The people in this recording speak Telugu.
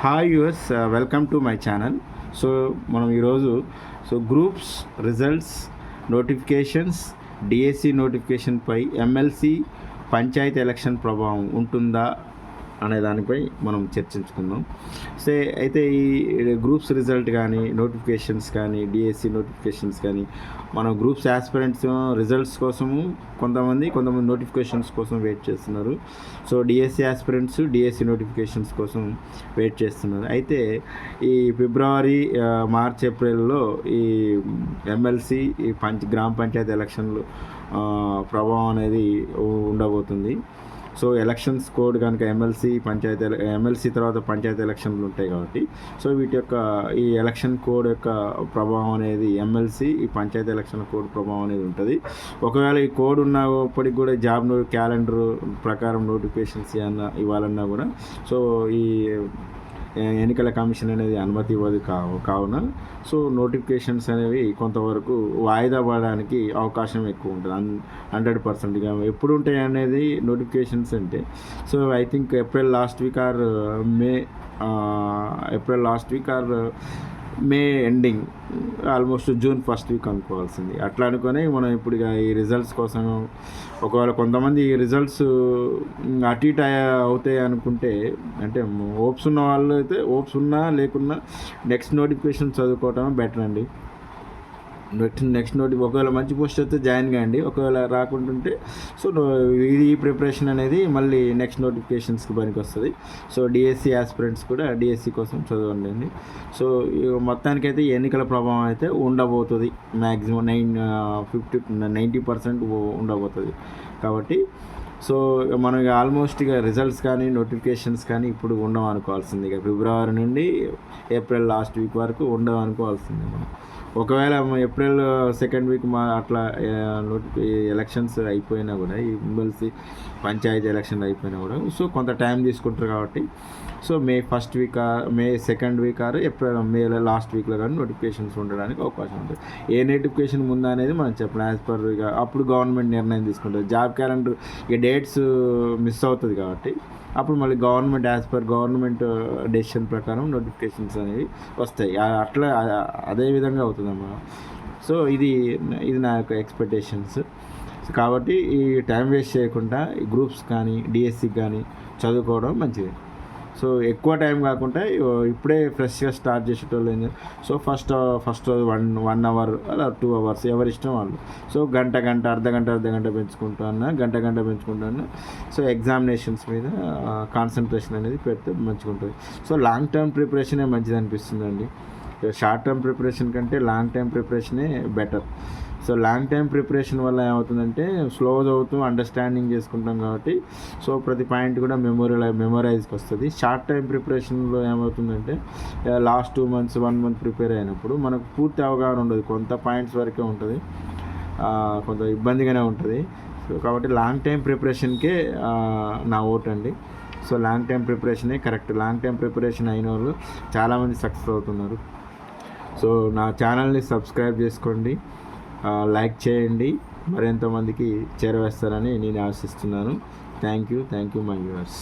Hi US welcome to my channel so మనం ఈరోజు so groups results notifications DSC నోటిఫికేషన్పై MLC panchayat election ప్రభావం ఉంటుందా అనే దానిపై మనం చర్చించుకుందాం. సే అయితే ఈ గ్రూప్స్ రిజల్ట్ కానీ నోటిఫికేషన్స్ కానీ డిఎస్సి నోటిఫికేషన్స్ కానీ మనం గ్రూప్స్ ఆస్పిరెంట్స్ రిజల్ట్స్ కోసము కొంతమంది కొంతమంది నోటిఫికేషన్స్ కోసం వెయిట్ చేస్తున్నారు. So DSC aspirants DSC notifications కోసం వెయిట్ చేస్తున్నారు. అయితే ఈ ఫిబ్రవరి మార్చ్ ఏప్రిల్లో ఈ ఎమ్మెల్సీ ఈ పంచ గ్రామ పంచాయతీ ఎలక్షన్లు ప్రభావం అనేది ఉండబోతుంది. సో ఎలక్షన్స్ కోడ్ కనుక ఎమ్మెల్సీ పంచాయతీ ఎమ్మెల్సీ తర్వాత పంచాయతీ ఎలక్షన్లు ఉంటాయి కాబట్టి సో వీటి యొక్క ఈ ఎలక్షన్ కోడ్ యొక్క ప్రభావం అనేది ఎమ్మెల్సీ ఈ పంచాయతీ ఎలక్షన్ కోడ్ ప్రభావం అనేది ఉంటుంది. ఒకవేళ ఈ కోడ్ ఉన్నప్పటికి కూడా జాబ్ క్యాలెండర్ ప్రకారం నోటిఫికేషన్స్ ఏమన్నా ఇవ్వాలన్నా కూడా సో ఈ ఎన్నికల కమిషన్ అనేది అనుమతి ఇవ్వదు కావు కావున సో నోటిఫికేషన్స్ అనేవి కొంతవరకు వాయిదా పడడానికి అవకాశం ఎక్కువ ఉంటుంది. అన్ హండ్రెడ్ పర్సెంట్గా ఎప్పుడు ఉంటాయి అనేది నోటిఫికేషన్స్ అంటే so I think April last week or May April last week or May ending almost June first week అనుకోవాల్సింది. అట్లా అనుకొని మనం ఇప్పుడు ఈ రిజల్ట్స్ కోసం ఒకవేళ కొంతమంది ఈ రిజల్ట్స్ అటు ఇటు అవుతాయి అనుకుంటే అంటే హోప్స్ ఉన్న వాళ్ళు అయితే హోప్స్ ఉన్నా లేకున్నా నెక్స్ట్ నోటిఫికేషన్ చదువుకోవటం బెటర్ అండి. నెక్స్ట్ నోటి ఒకవేళ మంచి పోస్ట్ వస్తే జాయిన్ కాండి ఒకవేళ రాకుంటుంటే సో ఇది ఈ ప్రిపరేషన్ అనేది మళ్ళీ నెక్స్ట్ నోటిఫికేషన్స్కి పనికి వస్తుంది సో డిఎస్సి ఆస్పిరెంట్స్ కూడా డిఎస్సి కోసం చదవండి సో మొత్తానికైతే ఎన్నికల ప్రభావం అయితే ఉండబోతుంది. Maximum nine fifty ninety percent ఉండబోతుంది. కాబట్టి సో మనం ఆల్మోస్ట్ ఇక రిజల్ట్స్ కానీ నోటిఫికేషన్స్ కానీ ఇప్పుడు ఉండవు అనుకోవాల్సింది. ఇక ఫిబ్రవరి నుండి ఏప్రిల్ లాస్ట్ వీక్ వరకు ఉండవు అనుకోవాల్సింది మనం. ఒకవేళ ఏప్రిల్ సెకండ్ వీక్ మా అట్లా uh, ఎలక్షన్స్ అయిపోయినా కూడా ఈ ఎమ్మెల్సీ పంచాయతీ ఎలక్షన్ అయిపోయినా కూడా సో కొంత టైం తీసుకుంటారు కాబట్టి so May first week May second week ఆరు ఏప్రిల్ మే లాస్ట్ వీక్లో కానీ నోటిఫికేషన్స్ ఉండడానికి అవకాశం ఉంటుంది. ఏ నోటిఫికేషన్ ముందు అనేది మనం చెప్పలేం. యాజ్ పర్ ఇక అప్పుడు గవర్నమెంట్ నిర్ణయం తీసుకుంటుంది. జాబ్ క్యాలెండర్ ఇక డేట్స్ మిస్ అవుతుంది కాబట్టి అప్పుడు మళ్ళీ government as per government decision ప్రకారం నోటిఫికేషన్స్ అనేవి వస్తాయి. అట్లా అదే విధంగా అవుతుందమ్మా. సో ఇది ఇది నా యొక్క ఎక్స్పెక్టేషన్స్ కాబట్టి ఈ టైం వేస్ట్ చేయకుండా ఈ గ్రూప్స్ కానీ డిఎస్సికి కానీ చదువుకోవడం మంచిది. సో ఎక్కువ టైం కాకుండా ఇప్పుడే ఫ్రెష్గా స్టార్ట్ చేసేటోళ్ళు ఏంది సో ఫస్ట్ ఫస్ట్ రోజు వన్ వన్ అవర్ అలా టూ అవర్స్ ఎవరి ఇష్టం వాళ్ళు. సో గంట గంట అర్ధ గంట అర్ధ గంట పెంచుకుంటాను గంట గంట పెంచుకుంటాను సో ఎగ్జామినేషన్స్ మీద కాన్సన్ట్రేషన్ అనేది పెడితే మంచిగా ఉంటుంది సో లాంగ్ టర్మ్ ప్రిపరేషనే మంచిది అనిపిస్తుందండి షార్ట్ టర్మ్ ప్రిపరేషన్ కంటే long time ప్రిపరేషనే better. So long time preparation వల్ల ఏమవుతుందంటే స్లో చదువుతూ అండర్స్టాండింగ్ చేసుకుంటాం కాబట్టి సో ప్రతి పాయింట్ కూడా మెమొరీ మెమొరైజ్కి వస్తుంది షార్ట్ టైం ప్రిపరేషన్లో ఏమవుతుందంటే last two months one month prepare అయినప్పుడు మనకు పూర్తి అవగాహన ఉండదు. కొంత పాయింట్స్ వరకే ఉంటుంది. కొంత ఇబ్బందిగానే ఉంటుంది. సో కాబట్టి లాంగ్ టైం ప్రిపరేషన్కే నా ఓట్ అండి. సో లాంగ్ టైం ప్రిపరేషనే కరెక్ట్. లాంగ్ టైం ప్రిపరేషన్ అయిన వాళ్ళు చాలామంది సక్సెస్ అవుతున్నారు. సో నా ఛానల్ని సబ్స్క్రైబ్ చేసుకోండి. లైక్ చేయండి. మరింతమందికి చేరవేస్తారని నేను ఆశిస్తున్నాను. Thank you. Thank you my viewers